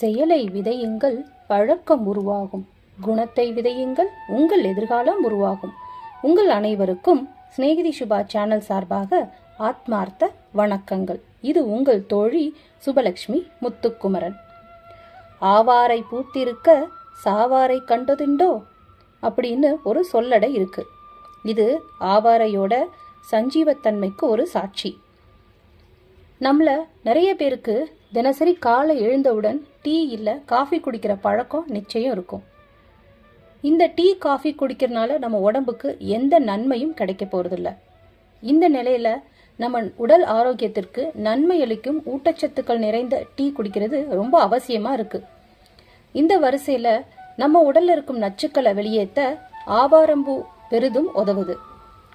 செயலை விதையுங்கள் பழக்கம் உருவாகும். குணத்தை விதையுங்கள் உங்கள் எதிர்காலம் உருவாகும். உங்கள் அனைவருக்கும் சிநேகிதி சுபா சேனல் சார்பாக ஆத்மார்த்த வணக்கங்கள். இது உங்கள் தோழி சுபலட்சுமி முத்துக்குமரன். ஆவாரை பூத்திருக்க சாவாரை கண்டதுண்டோ? அப்படின்னு ஒரு சொல்லடை இருக்கு. இது ஆவாரையோட சஞ்சீவத்தன்மைக்கு ஒரு சாட்சி. நம்மள நிறைய பேருக்கு தினசரி காலை எழுந்தவுடன் டீ இல்லை காஃபி குடிக்கிற பழக்கம் நிச்சயம் இருக்கும். இந்த டீ காஃபி குடிக்கிறனால நம்ம உடம்புக்கு எந்த நன்மையும் கிடைக்க போகிறதில்ல இந்த நிலையில நம்ம உடல் ஆரோக்கியத்திற்கு நன்மை அளிக்கும் ஊட்டச்சத்துக்கள் நிறைந்த டீ குடிக்கிறது ரொம்ப அவசியமா இருக்கு. இந்த வரிசையில நம்ம உடல்ல இருக்கும் நச்சுக்களை வெளியேற்ற ஆவாரம்பூ பெரிதும் உதவுது.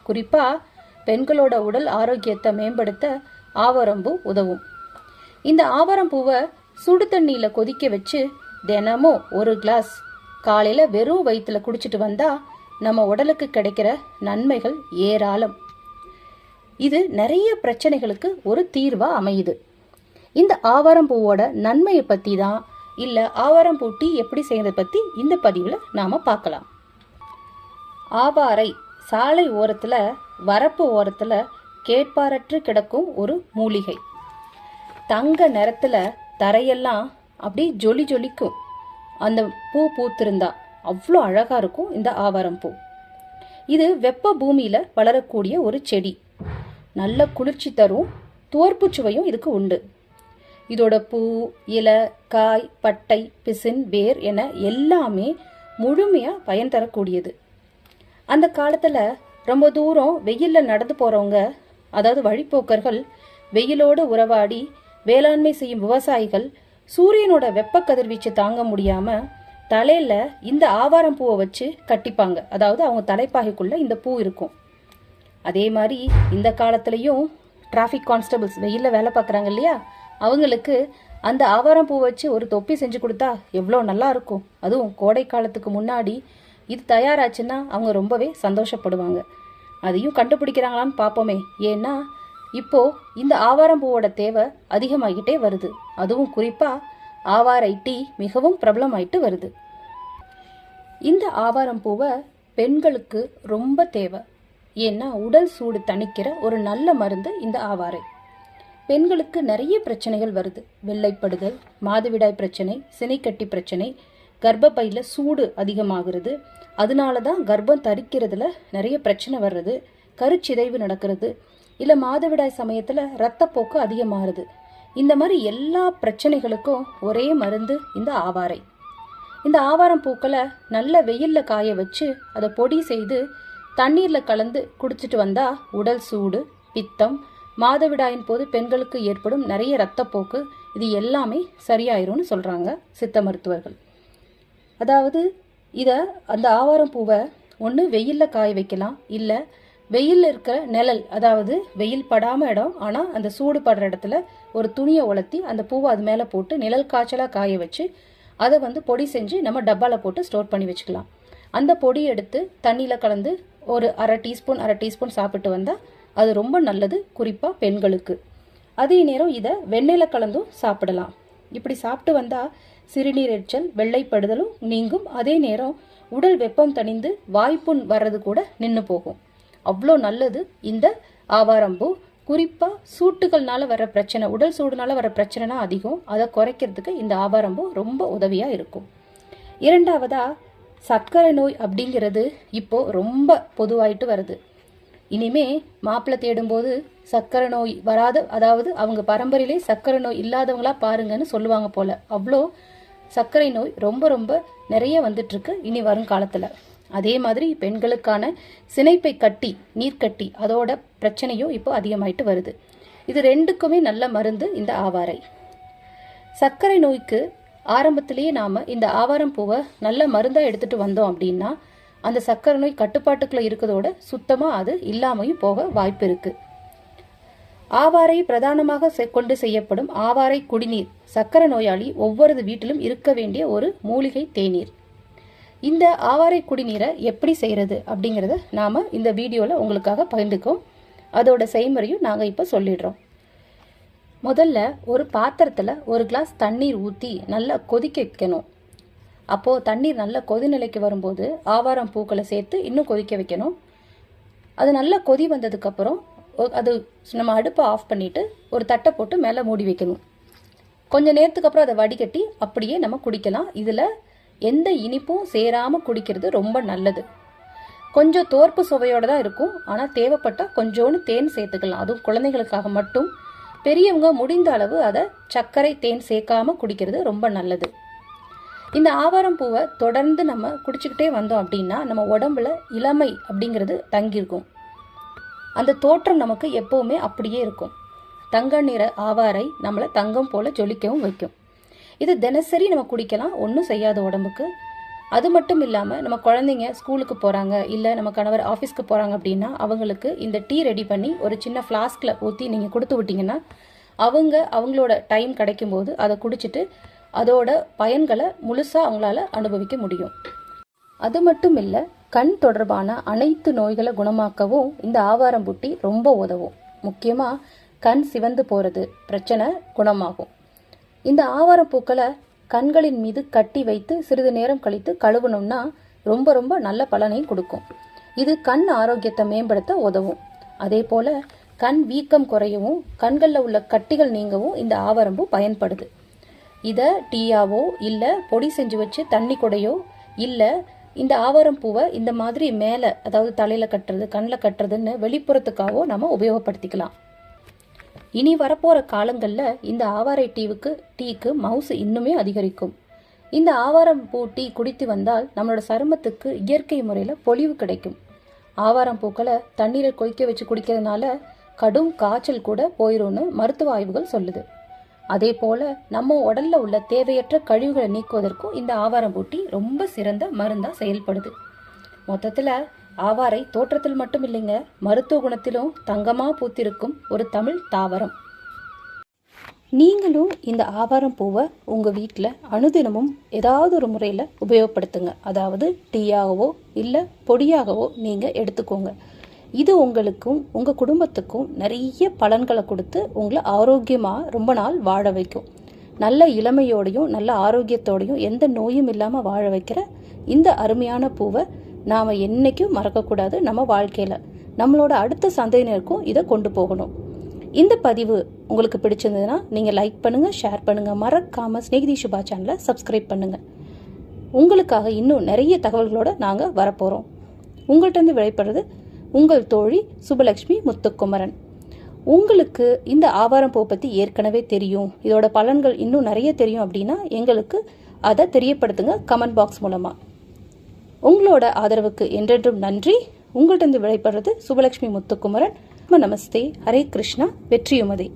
குறிப்பா பெண்களோட உடல் ஆரோக்கியத்தை மேம்படுத்த ஆவரம்பூ உதவும். இந்த ஆவரம்பூவை சுடு தண்ணியில் கொதிக்க வச்சு தினமும் ஒரு கிளாஸ் காலையில் வெறும் வயிற்றில் குடிச்சிட்டு வந்தால் நம்ம உடலுக்கு கிடைக்கிற நன்மைகள் ஏராளம். இது நிறைய பிரச்சனைகளுக்கு ஒரு தீர்வாக அமையுது. இந்த ஆவாரம்பூவோட நன்மையை பற்றி தான் இல்லை ஆவாரம்பூ டீ எப்படி செய்யறதை பற்றி இந்த பதிவில் நாம் பார்க்கலாம். ஆவாரை சாலை ஓரத்தில் வரப்பு ஓரத்தில் கேட்பாரற்று கிடக்கும் ஒரு மூலிகை. தங்க நிறத்துல தரையெல்லாம் அப்படி ஜொலி ஜொலிக்கும். அந்த பூ பூத்திருந்தா அவ்வளோ அழகா இருக்கும் இந்த ஆவாரம் பூ. இது வெப்ப பூமியில வளரக்கூடிய ஒரு செடி. நல்ல குளிர்ச்சி தரும் துவர்ப்பு சுவையும் இதுக்கு உண்டு. இதோட பூ இலை காய் பட்டை பிசின் வேர் என எல்லாமே முழுமையா பயன் தரக்கூடியது. அந்த காலத்துல ரொம்ப தூரம் வெயிலில் நடந்து போறவங்க அதாவது வழிப்போக்கர்கள் வெயிலோடு உறவாடி வேளாண்மை செய்யும் விவசாயிகள் சூரியனோட வெப்ப கதிர்வீச்சு தாங்க முடியாம தலையில இந்த ஆவாரம் பூவை வச்சு கட்டிப்பாங்க. அதாவது அவங்க தலைப்பாகைக்குள்ள இந்த பூ இருக்கும். அதே மாதிரி இந்த காலத்துலயும் டிராஃபிக் கான்ஸ்டபிள்ஸ் வெயில்ல வேலை பார்க்குறாங்க இல்லையா? அவங்களுக்கு அந்த ஆவாரம் பூ வச்சு ஒரு தொப்பி செஞ்சு கொடுத்தா எவ்வளோ நல்லா இருக்கும். அதுவும் கோடை காலத்துக்கு முன்னாடி இது தயாராச்சுன்னா அவங்க ரொம்பவே சந்தோஷப்படுவாங்க. அதையும் கண்டுபிடிக்கிறாங்களான்னு பார்ப்போமே. ஏன்னா இப்போ இந்த ஆவாரம் பூவோட தேவை அதிகமாகிட்டே வருது. அதுவும் குறிப்பா ஆவாரை டீ மிகவும் பிரபலமாயிட்டு வருது. இந்த ஆவாரம் பூவை பெண்களுக்கு ரொம்ப தேவை. ஏன்னா உடல் சூடு தணிக்கிற ஒரு நல்ல மருந்து இந்த ஆவாரை. பெண்களுக்கு நிறைய பிரச்சனைகள் வருது. வெள்ளைப்படுதல் மாதவிடாய் பிரச்சனை சினைக்கட்டி பிரச்சனை கர்ப்பப்பையில் சூடு அதிகமாகிறது. அதனால தான் கர்ப்பம் தரிக்கிறதுல நிறைய பிரச்சனை வர்றது கருச்சிதைவு நடக்கிறது இல்லை மாதவிடாய் சமயத்தில் ரத்தப்போக்கு அதிகமாகுது இந்த மாதிரி எல்லா பிரச்சனைகளுக்கும் ஒரே மருந்து இந்த ஆவாரை. இந்த ஆவாரம் பூக்களை நல்ல வெயிலில் காய வச்சு அதை பொடி செய்து தண்ணீரில் கலந்து குடிச்சிட்டு வந்தால் உடல் சூடு பித்தம் மாதவிடாயின் போது பெண்களுக்கு ஏற்படும் நிறைய ரத்தப்போக்கு இது எல்லாமே சரியாயிரும்னு சொல்கிறாங்க சித்த மருத்துவர்கள். அதாவது இதை அந்த ஆவாரம் பூவை ஒன்று வெயிலில் காய வைக்கலாம். இல்லை வெயிலில் இருக்கிற நிழல் அதாவது வெயில் படாமல் இடம் ஆனால் அந்த சூடு படுற இடத்துல ஒரு துணியை உலர்த்தி அந்த பூவை அது மேலே போட்டு நிழல் காய்ச்சலாக காய வச்சு அதை வந்து பொடி செஞ்சு நம்ம டப்பாவில் போட்டு ஸ்டோர் பண்ணி வச்சுக்கலாம். அந்த பொடி எடுத்து தண்ணியில் கலந்து ஒரு அரை டீஸ்பூன் அரை டீஸ்பூன் சாப்பிட்டு வந்தால் அது ரொம்ப நல்லது குறிப்பாக பெண்களுக்கு. அதே நேரம் இதை வெண்ணெயில் கலந்தும் சாப்பிடலாம். இப்படி சாப்பிட்டு வந்தால் சிறுநீர் எரிச்சல் வெள்ளைப்படுதலும் நீங்கும். அதே நேரம் உடல் வெப்பம் தணிந்து வாய்ப்புண் வர்றது கூட நின்று போகும். அவ்வளோ நல்லது இந்த ஆவாரம்பூ குறிப்பாக சூட்டுகள்னால வர பிரச்சனை உடல் சூடுனால வர பிரச்சனைனா அதிகம். அதை குறைக்கிறதுக்கு இந்த ஆவாரம்பூ ரொம்ப உதவியாக இருக்கும். இரண்டாவதா சர்க்கரை நோய் அப்படிங்கிறது இப்போ ரொம்ப பொதுவாயிட்டு வருது. இனிமே மாப்பிள்ளை தேடும்போது சர்க்கரை நோய் வராத அதாவது அவங்க பரம்பரையிலே சர்க்கரை நோய் இல்லாதவங்களா பாருங்கன்னு சொல்லுவாங்க போல. அவ்வளோ சர்க்கரை நோய் ரொம்ப ரொம்ப நிறைய வந்துட்டுருக்கு. இனி வரும் காலத்தில். அதே மாதிரி பெண்களுக்கான சினைப்பை கட்டி நீர்க்கட்டி அதோட பிரச்சனையும் இப்போ அதிகமாயிட்டு வருது. இது ரெண்டுக்குமே நல்ல மருந்து இந்த ஆவாரை. சர்க்கரை நோய்க்கு ஆரம்பத்திலேயே நாம் இந்த ஆவாரம் பூவை நல்ல மருந்தாக எடுத்துகிட்டு வந்தோம் அப்படின்னா அந்த சர்க்கரை நோய் கட்டுப்பாட்டுக்குள்ளே இருக்கிறதோட சுத்தமாக அது இல்லாமையும் போக வாய்ப்பு இருக்குது ஆவாரை பிரதானமாக செ- கொண்டு செய்யப்படும் ஆவாரை குடிநீர் சக்கர நோயாளி ஒவ்வொரு வீட்டிலும் இருக்க வேண்டிய ஒரு மூலிகை தேநீர். இந்த ஆவாரை குடிநீரை எப்படி செய்கிறது அப்படிங்கிறத நாம் இந்த வீடியோவில் உங்களுக்காக பகிர்ந்துக்கோம் அதோட செய்முறையும் நாங்கள் இப்போ சொல்லிடுறோம். முதல்ல ஒரு பாத்திரத்தில் ஒரு கிளாஸ் தண்ணீர் ஊற்றி நல்லா கொதிக்க வைக்கணும். அப்போது தண்ணீர் நல்லா கொதிநிலைக்கு வரும்போது ஆவாரம் பூக்களை சேர்த்து இன்னும் கொதிக்க வைக்கணும். அது நல்லா கொதி வந்ததுக்கப்புறம் அது நம்ம அடுப்பை ஆஃப் பண்ணிவிட்டு ஒரு தட்டை போட்டு மேலே மூடி வைக்கணும். கொஞ்ச நேரத்துக்கு அப்புறம் அதை வடிகட்டி அப்படியே நம்ம குடிக்கலாம். இதில் எந்த இனிப்பும் சேராமல் குடிக்கிறது ரொம்ப நல்லது. கொஞ்சம் தோற்பு சுவையோடு தான் இருக்கும். ஆனால் தேவைப்பட்டால் கொஞ்சோண்டு தேன் சேர்த்துக்கலாம். அதுவும் குழந்தைகளுக்காக மட்டும். பெரியவங்க முடிந்த அளவு அதை சர்க்கரை தேன் சேர்க்காம குடிக்கிறது ரொம்ப நல்லது. இந்த ஆவாரம் பூவை தொடர்ந்து நம்ம குடிச்சுக்கிட்டே வந்தோம் அப்படின்னா நம்ம உடம்புல இளமை அப்படிங்கிறது தங்கியிருக்கும். அந்த தோற்றம் நமக்கு எப்பவுமே அப்படியே இருக்கும். தங்க நிற ஆவாரை நம்மளை தங்கம் போல ஜொலிக்கவும் வைக்கும். இது தினசரி நம்ம குடிக்கலாம் ஒன்றும் செய்யாத உடம்புக்கு. அது மட்டும் இல்லாமல் நம்ம குழந்தைங்க ஸ்கூலுக்கு போகிறாங்க இல்லை நம்ம கணவர் ஆஃபீஸ்க்கு போகிறாங்க அப்படின்னா அவங்களுக்கு இந்த டீ ரெடி பண்ணி ஒரு சின்ன ஃப்ளாஸ்கில் ஊற்றி நீங்கள் கொடுத்து விட்டிங்கன்னா அவங்க அவங்களோட டைம் கிடைக்கும்போது அதை குடிச்சிட்டு அதோட பயன்களை முழுசாக அவங்களால அனுபவிக்க முடியும். அது மட்டும் இல்லை கண் தொடர்பான அனைத்து நோய்களை குணமாக்கவும் இந்த ஆவாரம் புட்டி ரொம்ப உதவும். முக்கியமாக கண் சிவந்து போகிறது பிரச்சனை குணமாகும். இந்த ஆவாரம் பூக்களை கண்களின் மீது கட்டி வைத்து சிறிது நேரம் கழித்து கழுவணும்னா ரொம்ப ரொம்ப நல்ல பலனையும் கொடுக்கும். இது கண் ஆரோக்கியத்தை மேம்படுத்த உதவும். அதே போல் கண் வீக்கம் குறையவும் கண்களில் உள்ள கட்டிகள் நீங்கவும் இந்த ஆவாரம்பூ பயன்படுது. இதை டீயாவோ இல்லை பொடி செஞ்சு வச்சு தண்ணி கொடையோ இல்லை இந்த ஆவாரம் பூவை இந்த மாதிரி மேலே அதாவது தலையில் கட்டுறது கண்ணில் கட்டுறதுன்னு வெளிப்புறத்துக்காகவும் நம்ம உபயோகப்படுத்திக்கலாம். இனி வரப்போகிற காலங்களில் இந்த ஆவாரை டீவுக்கு டீக்கு மவுசு இன்னுமே அதிகரிக்கும். இந்த ஆவாரம் பூ டீ குடித்து வந்தால் நம்மளோட சருமத்துக்கு இயற்கை முறையில் பொலிவு கிடைக்கும். ஆவாரம் பூக்களை தண்ணீரை கொதிக்க வச்சு குடிக்கிறதுனால கடும் காய்ச்சல் கூட போயிரும்னு மருத்துவ ஆய்வுகள் சொல்லுது. அதே போல நம்ம உடல்ல உள்ள தேவையற்ற கழிவுகளை நீக்குவதற்கும் இந்த ஆவாரம் பூட்டி ரொம்ப சிறந்த மருந்தா செயல்படுது. மொத்தத்துல ஆவாரை தோற்றத்தில் மட்டும் இல்லைங்க மருத்துவ குணத்திலும் தங்கமா பூத்திருக்கும் ஒரு தமிழ் தாவரம். நீங்களும் இந்த ஆவாரம் பூவை உங்கள் வீட்டில் அனுதினமும் ஏதாவது ஒரு முறையில் உபயோகப்படுத்துங்க. அதாவது டீயாகவோ இல்லை பொடியாகவோ நீங்கள் எடுத்துக்கோங்க. இது உங்களுக்கும் உங்கள் குடும்பத்துக்கும் நிறைய பலன்களை கொடுத்து உங்களை ஆரோக்கியமாக ரொம்ப நாள் வாழ வைக்கும். நல்ல இளமையோடையும் நல்ல ஆரோக்கியத்தோடையும் எந்த நோயும் இல்லாமல் வாழ வைக்கிற இந்த அருமையான பூவை நாம் என்றைக்கும் மறக்கக்கூடாது நம்ம வாழ்க்கையில். நம்மளோட அடுத்த சந்தையினருக்கும் இதை கொண்டு போகணும். இந்த பதிவு உங்களுக்கு பிடிச்சிருந்ததுன்னா நீங்கள் லைக் பண்ணுங்கள் ஷேர் பண்ணுங்கள் மறக்காமல் ஸ்நேகிதி சுபா சேனலை சப்ஸ்கிரைப் பண்ணுங்கள் உங்களுக்காக இன்னும் நிறைய தகவல்களோடு நாங்கள் வரப்போகிறோம் உங்கள்கிட்ட விடைபெறது உங்கள் தோழி சுபலக்ஷ்மி முத்துக்குமரன். உங்களுக்கு இந்த ஆவாரம் பூ பற்றி ஏற்கனவே தெரியும். இதோட பலன்கள் இன்னும் நிறைய தெரியும் அப்படின்னா எங்களுக்கு அதை தெரியப்படுத்துங்க கமெண்ட் பாக்ஸ் மூலமாக உங்களோட ஆதரவுக்கு என்றென்றும் நன்றி. உங்கள்கிட்ட விடைபடுறது சுபலக்ஷ்மி முத்துக்குமரன். நமஸ்தே. ஹரே கிருஷ்ணா. வெற்றியுமதே.